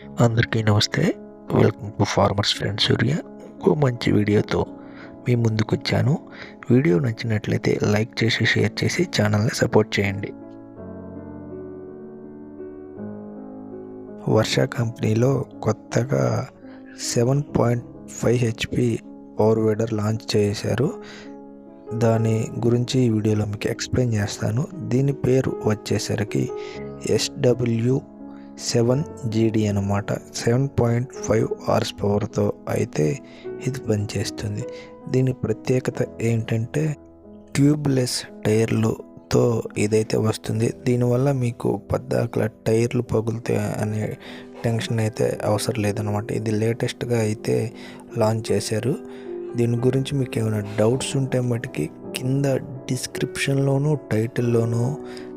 అందరికీ నమస్తే. Welcome to farmers friend Surya. ఇంకో మంచి వీడియోతో మీ ముందుకు వచ్చాను వీడియో నచ్చినట్లయితే లైక్ చేసి షేర్ చేసి ఛానల్ని సపోర్ట్ చేయండి. వర్ష కంపెనీలో కొత్తగా seven point five HP power weeder launch చేశారు. దాని గురించి ఈ వీడియోలో మీకు ఎక్స్ప్లెయిన్ చేస్తాను. దీని పేరు వచ్చేసరికి ఎస్డబ్ల్యూ సెవెన్ జీడీ అనమాట సెవెన్ పాయింట్ ఫైవ్ అవర్స్ పవర్తో అయితే ఇది పనిచేస్తుంది. దీని ప్రత్యేకత ఏంటంటే ట్యూబ్లెస్ టైర్లుతో ఇదైతే వస్తుంది. దీనివల్ల మీకు పద్దాకల టైర్లు పగులుతాయి అనే టెన్షన్ అయితే అవసరం లేదనమాట ఇది లేటెస్ట్గా అయితే లాంచ్ చేశారు. దీని గురించి మీకు ఏమైనా డౌట్స్ ఉంటే మటుకి కింద డిస్క్రిప్షన్లోను టైటిల్లోనూ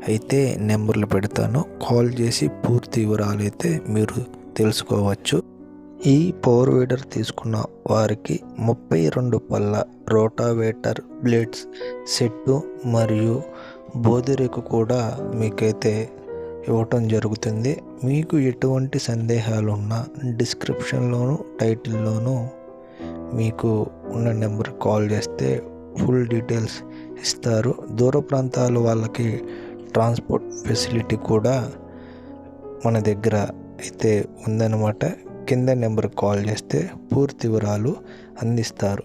అయితే నెంబర్లు పెడతాను. కాల్ చేసి పూర్తి వివరాలు అయితే మీరు తెలుసుకోవచ్చు. ఈ పవర్ వీడర్ తీసుకున్న వారికి ముప్పై రెండు పళ్ళ రోటావేటర్ బ్లేడ్స్ సెట్టు మరియు బోధిరేకు కూడా మీకైతే ఇవ్వటం జరుగుతుంది. మీకు ఎటువంటి సందేహాలు ఉన్నా డిస్క్రిప్షన్లోను టైటిల్లోనూ మీకు ఉన్న నెంబర్ కాల్ చేస్తే ఫుల్ డీటెయిల్స్ ఇస్తారు. దూర ప్రాంతాల వాళ్ళకి ట్రాన్స్పోర్ట్ ఫెసిలిటీ కూడా మన దగ్గర అయితే ఉందన్నమాట. కింద నెంబర్ కాల్ చేస్తే పూర్తి వివరాలు అందిస్తారు.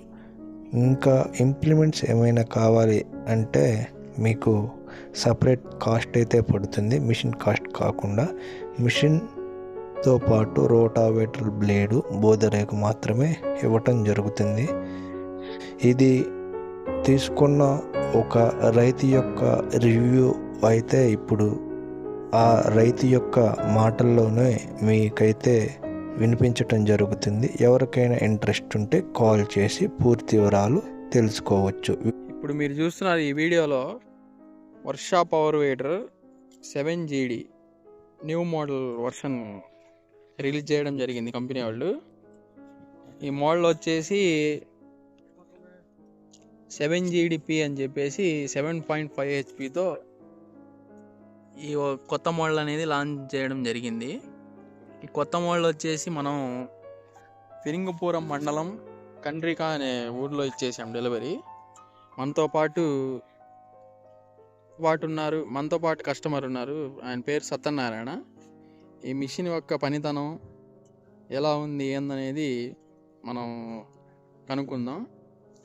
ఇంకా ఇంప్లిమెంట్స్ ఏమైనా కావాలి అంటే మీకు సపరేట్ కాస్ట్ అయితే పడుతుంది. మిషన్ కాస్ట్ కాకుండా మిషన్తో పాటు రోటావేటర్ బ్లేడు బోధరేకు మాత్రమే ఇవ్వటం జరుగుతుంది. ఇది తీసుకున్న ఒక రైతు యొక్క రివ్యూ అయితే ఇప్పుడు ఆ రైతు యొక్క మాటల్లోనే మీకైతే వినిపించటం జరుగుతుంది. ఎవరికైనా ఇంట్రెస్ట్ ఉంటే కాల్ చేసి పూర్తి వివరాలు తెలుసుకోవచ్చు. ఇప్పుడు మీరు చూస్తున్నారు ఈ వీడియోలో Varsha power weeder seven GD new model version release చేయడం జరిగింది కంపెనీ వాళ్ళు. ఈ మోడల్ వచ్చేసి సెవెన్ జీడిపి అని చెప్పేసి సెవెన్ పాయింట్ ఫైవ్ హెచ్పితో ఈ కొత్త మోడల్ అనేది లాంచ్ చేయడం జరిగింది. ఈ కొత్త మోడల్ వచ్చేసి మనం ఫిరింగపురం మండలం కండ్రిక అనే ఊర్లో ఇచ్చేసాం డెలివరీ మనతో పాటు వాటి ఉన్నారు మనతో పాటు కస్టమర్ ఉన్నారు. ఆయన పేరు సత్యనారాయణ. ఈ మిషన్ యొక్క పనితనం ఎలా ఉంది ఏందనేది మనం కనుక్కుందాం.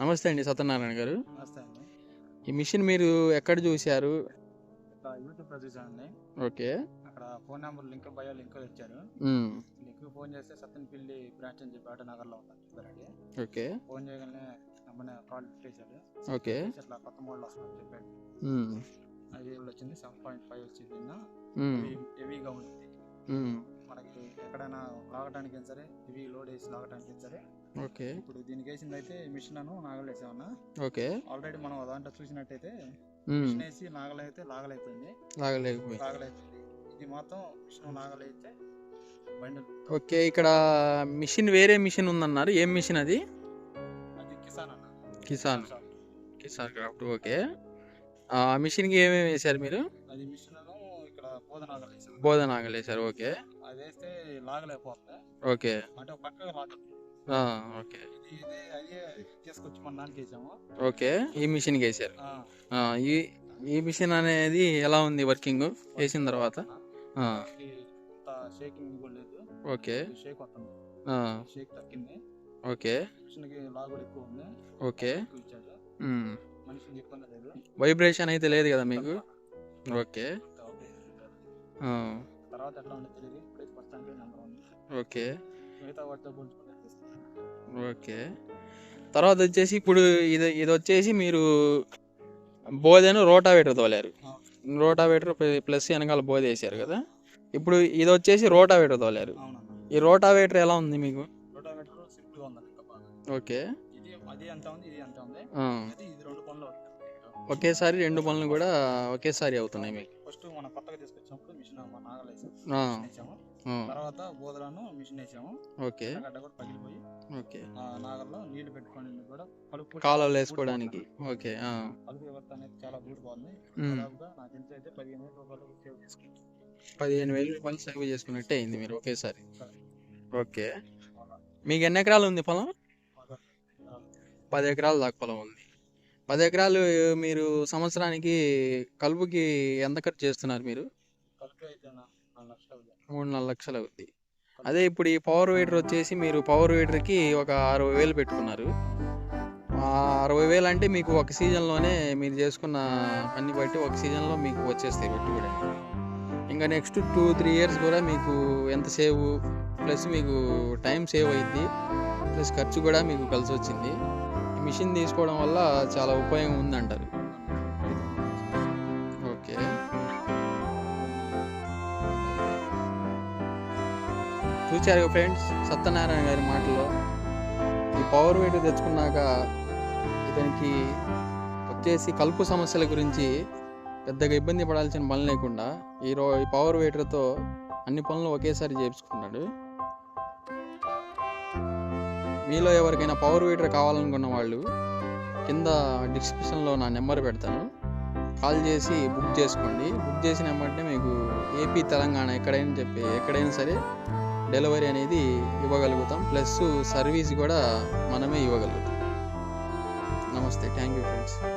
నమస్తే అండి సత్యనారాయణ గారు. నమస్తే అండి. ఈ మిషన్ మీరు ఎక్కడ చూశారు? యూట్యూబ్లో చూసానండి ఓకే. అక్కడ phone number link bio link ఇచ్చారు. లింక్ ఫోన్ చేస్తే సత్తెనపల్లి బ్రాంచ్ అని చెప్పి ఆటనగర్లో ఉందని చెప్పారండి. ఓకే. ఫోన్ చేయగానే నెంబర్ కాల్ చేశారు. ఓకే. అట్లా కొత్త మోడల్ వస్తుందని చెప్పాడు అది వచ్చింది సెవెన్ పాయింట్ ఫైవ్ వచ్చింది. హెవీగా ఉంది మనకి ఎక్కడైనా లాగడానికి సరే హెవీ లోడ్ వేసి లాగడానికి సరే. ఓకే. ఇప్పుడు దీనికి వేసింది అయితే మిషన్ అను నాగలేసామన్నా ఓకే. ఆల్రెడీ మనం దాంట్లో చూసినట్టయితే మిషన్ వేసి నాగలైతే లాగలైపోయింది లాగలేకపోయి లాగలైపోయింది ఇది మాత్రం మిషన్ నాగలైతే బండిల్ ఓకే ఇక్కడ మిషన్ వేరే మిషన్ ఉందన్నారు. ఏం మిషన్ అది? అది కిసాన్ అన్న. Kisan Kisan craft okay. ఆ మిషన్కి ఏమేమి వేశారు మీరు? అది మిషన్ ఇక్కడ బోధనాగలు వేసాం బోధన ఆగలేశారు ఓకే. వేస్తే లాగలేకపోతుంది ఓకే. అంటే ఒక పక్కగా లాగుతుంది ఆ, ఓకే. ఇది అదే తీసుకొచ్చి మన దానికి వేసాము. ఓకే. ఈ మిషన్కి వేశారు ఆ, ఆ, ఈ ఈ మిషన్ అనేది ఎలా ఉంది వర్కింగ్? వేసిన తర్వాత? షేకింగ్ కూడా లేదు. ఓకే. షేక్ వస్తుంది షేక్ తగ్గింది. ఓకే. మిషన్కి లాగ్ కూడా ఎక్కువ ఉంది. ఓకే. ఇబ్బంది లేదు? వైబ్రేషన్ అయితే లేదు కదా మీకు? ఓకే. తర్వాత ఎట్లా ఉండదు తెలియదు. నెంబర్ ఓకే మిగతా వాటితో పోల్చుకుంటే ఓకే తర్వాత వచ్చేసి ఇప్పుడు ఇది ఇది వచ్చేసి మీరు బోధను రోటావేటర్ తోలారు రోటావేటర్ ప్లస్ వెనకాల బోధ వేసారు కదా. ఇప్పుడు ఇది వచ్చేసి రోటావేటర్ తోలారు ఈ రోటావేటర్ ఎలా ఉంది మీకు? ఓకే. ఒకేసారి రెండు పనులు కూడా ఒకేసారి అవుతున్నాయి మీకు. ఫస్ట్ మనం కొత్తగా తీసుకొచ్చినప్పుడు మిషన్ తర్వాత బోధలను మిషన్ వేసాము. ఓకే. గడ్డ కూడా పగిలిపోయి ఓకే. నాగల్లో నీళ్ళు పెట్టుకొని కూడా కలుపు కాలువలు వేసుకోవడానికి. ఓకే కలుపు వ్యవస్థ అనేది చాలా బూట్ బాగుంది నాకు తెలిసి అయితే పదిహేను వేల రూపాయలు సేవ్ చేసుకుంటాం పదిహేను వేలు రూపాయలు సేవ్ చేసుకున్నట్టే అయింది మీరు ఒకేసారి. ఓకే. మీకు ఎన్ని ఎకరాలు ఉంది పొలం? పది ఎకరాలు దాకా పొలం ఉంది. పది ఎకరాలు మీరు సంవత్సరానికి కలుపుకి ఎంత ఖర్చు చేస్తున్నారు మీరు? మూడు నాలుగు లక్షలు అవుద్ది. అదే ఇప్పుడు ఈ పవర్ వీడర్ వచ్చేసి మీరు పవర్ వీడర్కి ఒక అరవై వేలు పెట్టుకున్నారు. ఆ అరవై వేలు అంటే మీకు ఒక సీజన్లోనే మీరు చేసుకున్న పని బట్టి ఒక సీజన్లో మీకు వచ్చేస్తాయి పెట్టుబడి. ఇంకా నెక్స్ట్ టూ త్రీ ఇయర్స్ కూడా మీకు ఎంత సేవ్ ప్లస్ మీకు టైం సేవ్ అయ్యింది ప్లస్ ఖర్చు కూడా మీకు కలిసి వచ్చింది. ఈ మిషన్ తీసుకోవడం వల్ల చాలా ఉపయోగం ఉందంటారు. చూచారు ఫ్రెండ్స్? సత్యనారాయణ గారి మాటల్లో. ఈ పవర్ weight తెచ్చుకున్నాక ఇతనికి వచ్చేసి కలుపు సమస్యల గురించి పెద్దగా ఇబ్బంది పడాల్సిన పని లేకుండా ఈ రో ఈ పవర్ వెయిటర్తో అన్ని పనులు ఒకేసారి చేయించుకున్నాడు మీలో ఎవరికైనా పవర్ వెయిటర్ కావాలనుకున్న వాళ్ళు కింద డిస్క్రిప్షన్లో నా నెంబర్ పెడతాను. కాల్ చేసి బుక్ చేసుకోండి. బుక్ చేసిన వెంటనే మీకు ఏపీ తెలంగాణ ఎక్కడైనా చెప్పి ఎక్కడైనా సరే డెలివరీ అనేది ఇవ్వగలుగుతాం. ప్లస్ సర్వీస్ కూడా మనమే ఇవ్వగలుగుతాం. నమస్తే. Thank you friends.